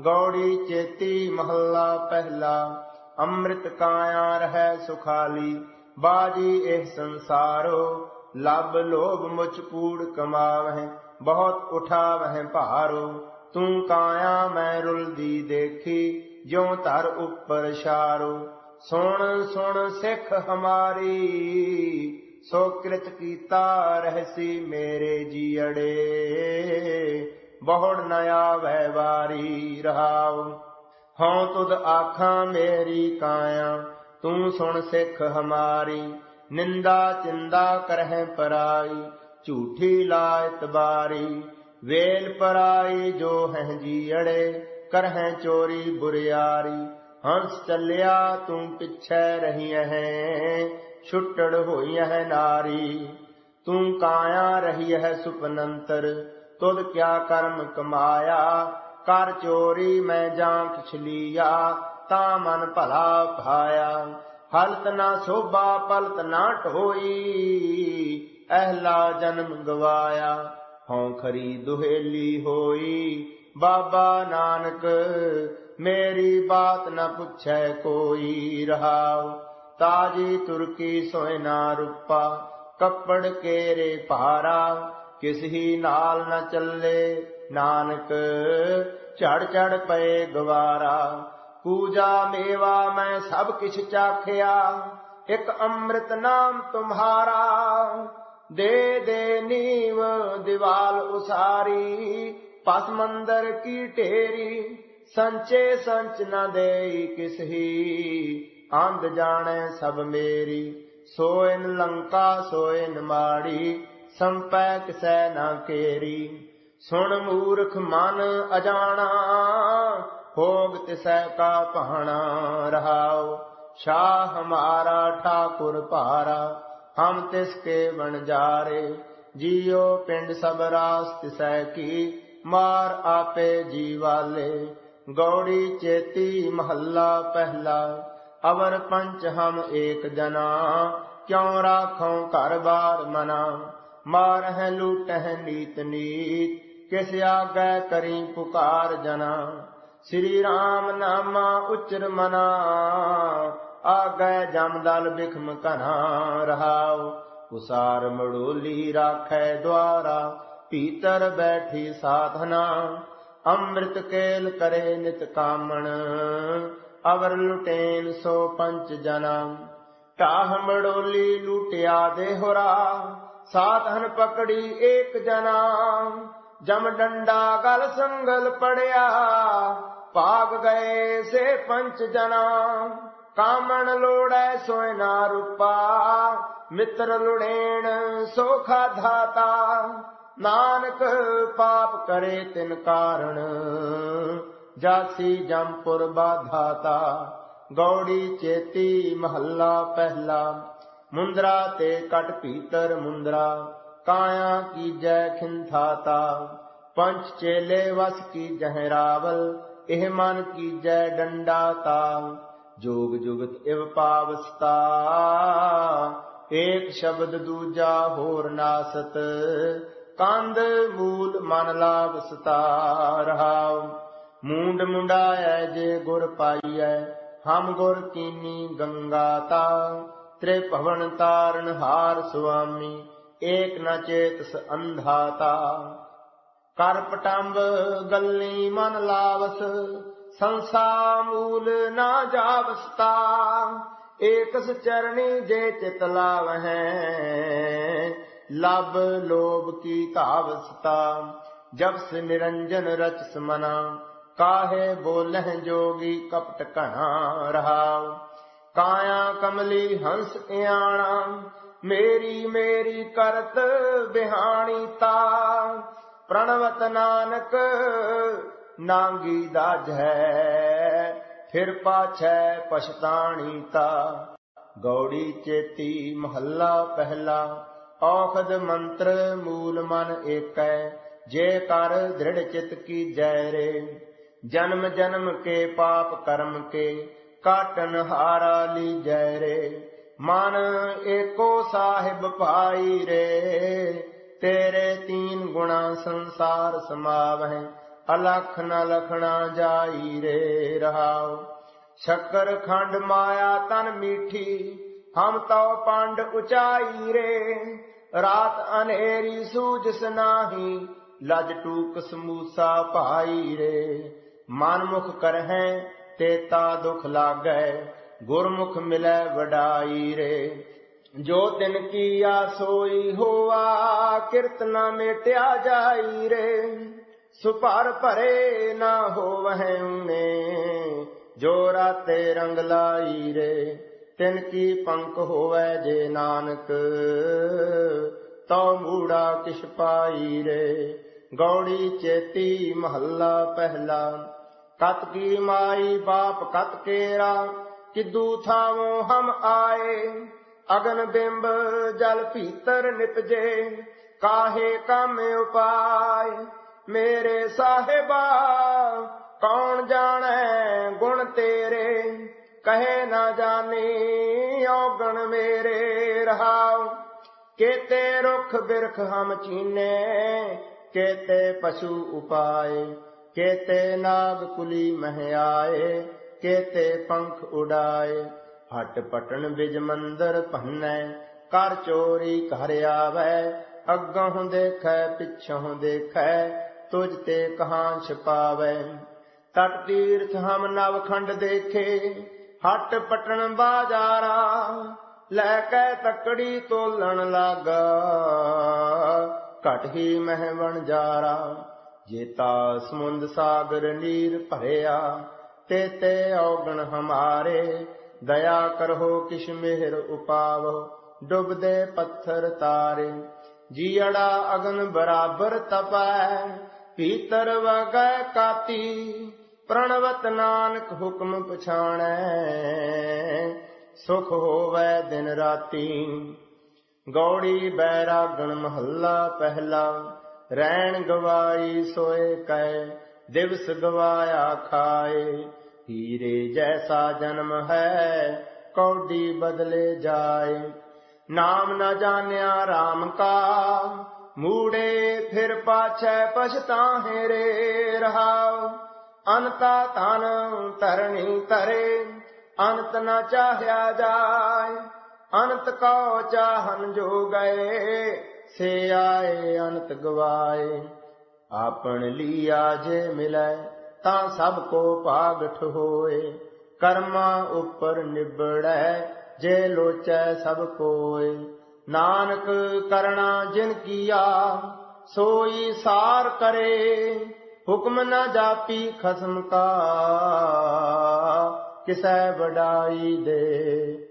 ਗੌੜੀ ਚੇਤੀ ਮਹੱਲਾ ਪਹਿਲਾ, ਅੰਮ੍ਰਿਤ ਕਾਇਆ ਰਹਿ ਸੁਖਾਲੀ, ਬਾਜੀ ਇਹ ਸੰਸਾਰੋ ਲਬ ਲੋਭ ਮੁਚ ਕੂੜ ਕਮਾਵਹਿ, ਬਹੁਤ ਉਠਾਵਹਿ ਭਾਰੋ, ਤੂੰ ਕਾਇਆ ਮੈਂ ਰੁਲਦੀ ਦੇਖੀ, ਜਿਉ ਧਰ ਉੱਪਰ ਸ਼ਾਰੋ ਸੁਣ ਸੁਣ ਸਿੱਖ ਹਮਾਰੀ, ਸੋ ਕ੍ਰਿਤ ਕੀਤਾ ਰਹਿਸੀ ਮੇਰੇ ਜੀਅੜੇ। ਬਹੁੜ ਨ ਆਵੈ ਵਾਰੀ ਰਹਾਉ। ਹਉ ਤੁਧ ਆਖਾਂ ਮੇਰੀ ਕਾਇਆ, ਤੂੰ ਸੁਣ ਸਿੱਖ ਹਮਾਰੀ। ਨਿੰਦਾ ਚਿੰਦਾ ਕਰਹਿ ਪਰਾਈ, ਝੂਠੀ ਲਾਇਤ ਬਾਰੀ। ਵੇਲ ਪਰਾਈ ਜੋ ਹੈ ਜੀਅੜੇ ਕਰਹਿ ਚੋਰੀ ਬੁਰਿਆਰੀ। ਹੰਸ ਚੱਲਿਆ ਤੂੰ ਪਿੱਛੇ ਰਹੀ ਹੈ, ਛੁੱਟੜ ਹੋਈ ਹੈ ਨਾਰੀ। ਤੂੰ ਕਾਇਆ ਰਹੀ ਹੈ ਸੁਪਨੰਤਰ ਤੁਧ ਕਿਆ ਕਰਮ ਕਮਾਇਆ? ਕਰ ਚੋਰੀ ਮੈਂ ਜਾਂ ਕਿਛ ਲੀਆ, ਤਾਂ ਮਨ ਭਲਾ ਭਾਇਆ ਹਲਤ ਨਾ ਸੋਭਾ, ਪਲਤ ਨਾ ਢੋਈ, ਅਹਲਾ ਜਨਮ ਗਵਾਇਆ। ਹਉ ਖਰੀ ਦੁਹੇਲੀ ਹੋਈ, ਬਾਬਾ ਨਾਨਕ, ਮੇਰੀ ਬਾਤ ਨ ਪੁੱਛੈ ਕੋਈ ਰਹਾਉ। ਤਾਜੀ ਤੁਰਕੀ ਸੋਇ ਨਾ ਰੂਪਾ, ਕੱਪੜ ਕੇਰੇ ਭਾਰਾ। ਕਿਸ ਹੀ ਨਾਲ ਨ ਚੱਲੇ ਨਾਨਕ ਝੜ ਝੜ ਪਏ ਗਵਾਰਾ ਪੂਜਾ ਮੇਵਾ ਮੈਂ ਸਭ ਕਿਛ ਚਾਖਿਆ, ਇਕ ਅੰਮ੍ਰਿਤ ਨਾਮ ਤੁਮਹਾਰਾ। ਦੇ ਦੇ ਨੀਵ ਦੀਵਾਲ ਉਸਾਰੀ, ਪਸ ਮੰਦਰ ਕੀ ਢੇਰੀ, ਸੰਚੇ ਸੰਚ ਨਾ ਦੇਈ ਕਿਸ ਹੀ ਆਂਦ ਜਾਣੈ ਸਭ ਮੇਰੀ, ਸੋਇਨ ਲੰਕਾ ਸੋਇਨ ਮਾੜੀ ਸੰਪੈ ਕਿਸੈ ਨਾ ਕੇਰੀ। ਸੁਣ ਮੂਰਖ ਮਨ ਅਜਾਣਾ ਹੋਗ ਤਿਸੈ ਕਾ ਭਾਣਾ ਰਹਾਉ। ਸ਼ਾਹ ਹਮਾਰਾ ਠਾਕੁਰ ਭਾਰਾ, ਹਮ ਤਿਸ ਕੇ ਬਣ ਜਾਰੇ। ਜੀਉ ਪਿੰਡ ਸਭ ਰਾਸ ਤਿਸੈ ਕੀ, ਮਾਰ ਆਪੇ ਜੀਵਾਲੇ। ਗੌੜੀ ਚੇਤੀ ਮਹੱਲਾ ਪਹਿਲਾ, ਅਵਰ ਪੰਚ ਹਮ ਏਕ ਜਨਾ। ਕਿਉ ਰਾਖੋਂ ਘਰ ਬਾਰ ਮਨਾ? ਮਾਰਹਿ ਲੂਟਹਿ ਨੀਤ ਨੀਤ, ਕਿਸ ਆਗੈ ਕਰੀ ਪੁਕਾਰ ਜਨਾ। ਸ੍ਰੀ ਰਾਮ ਨਾਮਾ ਉਚਰ ਮਨਾ, ਆਗੈ ਜਮਦਲ ਬਿਖਮ ਕਨਾ ਰਹਾਉ। ਉਸਾਰ ਮੜੋਲੀ ਰਾਖੈ ਦੁਆਰਾ, ਪੀਤਰ ਬੈਠੀ ਸਾਧਨਾ। ਅੰਮ੍ਰਿਤ ਕੇਲ ਕਰੇ ਨਿਤ ਕਾਮਣ, ਅਵਰ ਲੁਟੇਨ ਸੋ ਪੰਚ ਜਨਾ। ਟਾਹ ਮੜੋਲੀ ਲੁਟਿਆ ਦੇ ਹੋਰਾ ਸਾਧਨ ਪਕੜੀ ਏਕ ਜਨਾ। ਜਮ ਡੰਡਾ ਗਲ ਸੰਗਲ ਪੜਿਆ। ਭਾਗ ਗਏ ਸੇ ਪੰਚ ਜਨਾ। ਕਾਮਣ ਲੋੜੈ ਸੋਇ ਨਾ ਰੂਪਾ। ਮਿੱਤਰ ਲੁੜੇਣ ਸੋਖਾ ਧਾਤਾ। ਨਾਨਕ ਪਾਪ ਕਰੇ ਤਿਨ ਕਾਰਣ। ਜਾਸੀ ਜੰਪੁਰ ਬਾਧਾਤਾ। ਗੌੜੀ ਚੇਤੀ ਮਹੱਲਾ ਪਹਿਲਾ। ਮੁੰਦਰਾ ਤੇ ਕਟ ਭੀਤਰ ਮੁੰਦਰਾ, ਕਾਇਆ ਕੀਜੈ ਖਿੰਥਾਤਾ ਪੰਚ ਚੇਲੇ ਵਸ ਕੀ ਜਹ ਰਾਵਲ, ਇਹ ਮਨ ਕੀਜੈ ਡੰਡਾ ਤਾ ਜੋਗ ਜੁਗਤ ਇਵ ਪਾਵਸਤਾ, ਏਕ ਸ਼ਬਦ ਦੂਜਾ ਹੋਰ ਨਾਸਤ ਕੰਦ ਮੂਲ ਮਨ ਲਾਵਸਤਾ ਰਹਾਉ, ਮੂੰਡ ਮੁੰਡਾਐ ਜੇ ਗੁਰ ਪਾਈਐ, ਹਮ ਗੁਰ ਕੀਨੀ ਗੰਗਾ ਤਾ ਤ੍ਰੇ ਭਵਨ ਤਾਰਨ ਹਾਰ ਸੁਆਮੀ ਏਕ ਨ ਚੇਤਸ ਅੰਧਾਤਾ ਕਰ ਪਟੰਬ ਗੱਲੀ ਮਨ ਲਾਵਸ ਸੰਸਾ ਮੂਲ ਨਾ ਜਾਵਸਤਾ ਏਕਸ ਚਰਣੀ ਜੇ ਚਿਤ ਲਾਵਹਿ ਲਬ ਲੋਭ ਕੀ ਧਾਵਸਤਾ ਜਬ ਸ ਨਿਰੰਜਨ ਰਚਸ ਮਨਾ ਕਾਹੇ ਬੋਲਹਿ ਜੋਗੀ ਕਪਟ ਕਣਾ ਰਹਾਉ ਕਾਇਆ ਕਮਲੀ ਹੰਸ ਇਆਣਾ, ਮੇਰੀ ਮੇਰੀ ਕਰਤ ਬਿਹਾਣੀ ਤਾ। ਪ੍ਰਣਵਤ ਨਾਨਕ, ਨਾਂਗੀ ਦਾਝੈ ਫਿਰ ਪਾਛੈ ਪਛਤਾਣੀ ਤਾ। ਗੌੜੀ ਚੇਤੀ ਮਹੱਲਾ ਪਹਿਲਾ, ਔਖਦ ਮੰਤਰ ਮੂਲ ਮਨ ਏਕੈ, ਜੇ ਕਰ ਦ੍ਰਿੜ ਚਿਤ ਕੀ ਜੈ ਰੇ। ਜਨਮ ਜਨਮ ਕੇ ਪਾਪ ਕਰਮ ਕੇ ਕਾਟਨ ਹਾਰਾ ਲੀਜੈ ਰੇ। ਮਨ ਏਕੋ ਸਾਹਿਬ ਭਾਈ ਰੇ। ਤੇਰੇ ਤੀਨ ਗੁਣਾ ਸੰਸਾਰ ਸਮਾਵਹਿ, ਅਲਖ ਨ ਲਖਣਾ ਜਾਈ ਰੇ ਰਹਾਉ। ਸ਼ੱਕਰ ਖੰਡ ਮਾਇਆ ਤਨ ਮੀਠੀ, ਹਮ ਤਉ ਪੰਡ ਉਚਾਈ ਰੇ। ਰਾਤ ਅਨੇਰੀ ਸੂਜਸ ਨਾਹੀ ਲਜ ਟੂਕ ਸਮੂਸਾ ਭਾਈ ਰੇ। ਮਨ ਮੁਖ ਕਰਹਿ ਤੇ ਤਾ ਦੁਖ ਲਾਗੈ, ਗੁਰਮੁਖ ਮਿਲੈ ਵਡਾਈ ਰੇ। ਜੋ ਤਿਨ ਕੀਆ ਸੋਈ ਹੋਆ, ਕਿਰਤ ਮੇਟਿਆ ਜਾਈ ਰੇ। ਸੁਪਰ ਭਰੇ ਨਾ ਹੋਵਹਿ ਊਨੇ ਜੋ ਰਾਤੇ ਰੰਗ ਲਾਈ ਰੇ। ਤਿਨ ਕੀ ਪੰਖ ਹੋਵੈ ਜੇ ਨਾਨਕ, ਤਉ ਮੂੜਾ ਕਿਛ ਪਾਈ ਰੇ। ਗੌੜੀ ਚੇਤੀ ਮਹੱਲਾ ਪਹਿਲਾ ਕਤ ਕੀ ਮਾਈ ਬਾਪ ਕਤ ਕੇਰਾ, ਕਿਦੂ ਥਾਵੋਂ ਹਮ ਆਏ? ਅਗਨ ਬਿੰਬ ਜਲ ਭੀਤਰ ਨਿਪਜੇ ਕਾਹੇ ਕੰਮ ਉਪਾਏ? ਮੇਰੇ ਸਾਹਿਬਾ, ਕੌਣ ਜਾਣੈ ਗੁਣ ਤੇਰੇ? ਕਹੇ ਨਾ ਜਾਣੀ ਔਗਣ ਮੇਰੇ ਰਹਾਉ। ਕੇਤੇ ਰੁਖ ਬਿਰਖ ਹਮ ਚੀਨੇ, ਕੇਤੇ ਪਸ਼ੂ ਉਪਾਏ। ਕੇਤੇ ਨਾਗ ਕੁਲੀ ਮਹਿ ਆਏ, ਕੇਤੇ ਪੰਖ ਉਡਾਏ। ਹਟ ਪਟਣ ਬਿਜ ਮੰਦਰ ਭੰਨੈ ਕਰ ਚੋਰੀ ਘਰ ਆਵੈ। ਅੱਗੋਂ ਦੇਖੈ, ਪਿਛੋਂ ਦੇਖੈ, ਤੁਝ ਤੇ ਕਹਾਂ ਛਪਾਵੈ। ਤਟ ਤੀਰਥ ਹਮ ਨਵ ਖੰਡ ਦੇਖੇ, ਹਟ ਪਟਣ ਬਾਜ਼ਾਰਾ, ਲੈ ਕੇ ਤਕੜੀ ਤੋਲਣ ਲਾਗਾ। ਘਟ ਹੀ ਮਹਿ ਵਣ ਜਾਰਾ ਜੇਤਾ ਸਮੁੰਦ ਸਾਗਰ ਨੀਰ ਭਰਿਆ, ਤੇ ਤੇ ਔਗਣ ਹਮਾਰੇ। ਦਇਆ ਕਰੋ ਕਿਛ ਮਿਹਰ ਉਪਾਵੋ, ਡੁੱਬਦੇ ਪੱਥਰ ਤਾਰੇ। ਜੀੜਾ ਅਗਨ ਬਰਾਬਰ ਤਪੈ ਭੀਤਰ ਵਗੈ ਕਾਤੀ। ਪ੍ਰਣਵਤ ਨਾਨਕ ਹੁਕਮ ਪਛਾਣੈ, ਸੁਖ ਹੋਵੈ ਦਿਨ ਰਾਤੀ। ਗੌੜੀ ਬੈਰਾਗਣ ਮਹੱਲਾ ਪਹਿਲਾ। ਰੈਣ ਗਵਾਈ ਸੋਏ ਕੈ ਦਿਵਸ ਗਵਾਇਆ ਖਾਏ। ਹੀਰੇ ਜੈਸਾ ਜਨਮ ਹੈ, ਕੌਡੀ ਬਦਲੇ ਜਾਏ। ਨਾਮ ਨਾ ਜਾਣਿਆ RAM ਕਾ, ਮੂੜੇ ਫਿਰ ਪਾਛੈ ਪਛਤਾਹੇ ਰੇ ਰਹਾਉ। ਅਨਤਾ ਤਨ ਤਰਣੀ ਤਰੇ ਅੰਤ ਨਾ ਚਾਹਿਆ ਜਾਏ। ਅਨੰਤ ਕੋ ਚਾਹਨ ਜੋ ਗਏ ਸੇ ਆਏ, ਅਨੰਤ ਗਵਾਏ। ਆਪਣ ਲੀਆ ਜੇ ਮਿਲੈ, ਤਾਂ ਸਭ ਕੋ ਭਾਗਠ ਹੋਏ। ਕਰਮਾ ਉਪਰ ਨਿਬੜੈ, ਜੇ ਲੋਚੈ ਸਭ ਕੋਏ। ਨਾਨਕ ਕਰਣਾ ਜਿਨ ਕੀਆ, ਸੋਈ ਸਾਰ ਕਰੇ। ਹੁਕਮ ਨਾ ਜਾਪੀ ਖਸਮ ਕਾ, ਕਿਸੈ ਵਡਾਈ ਦੇ।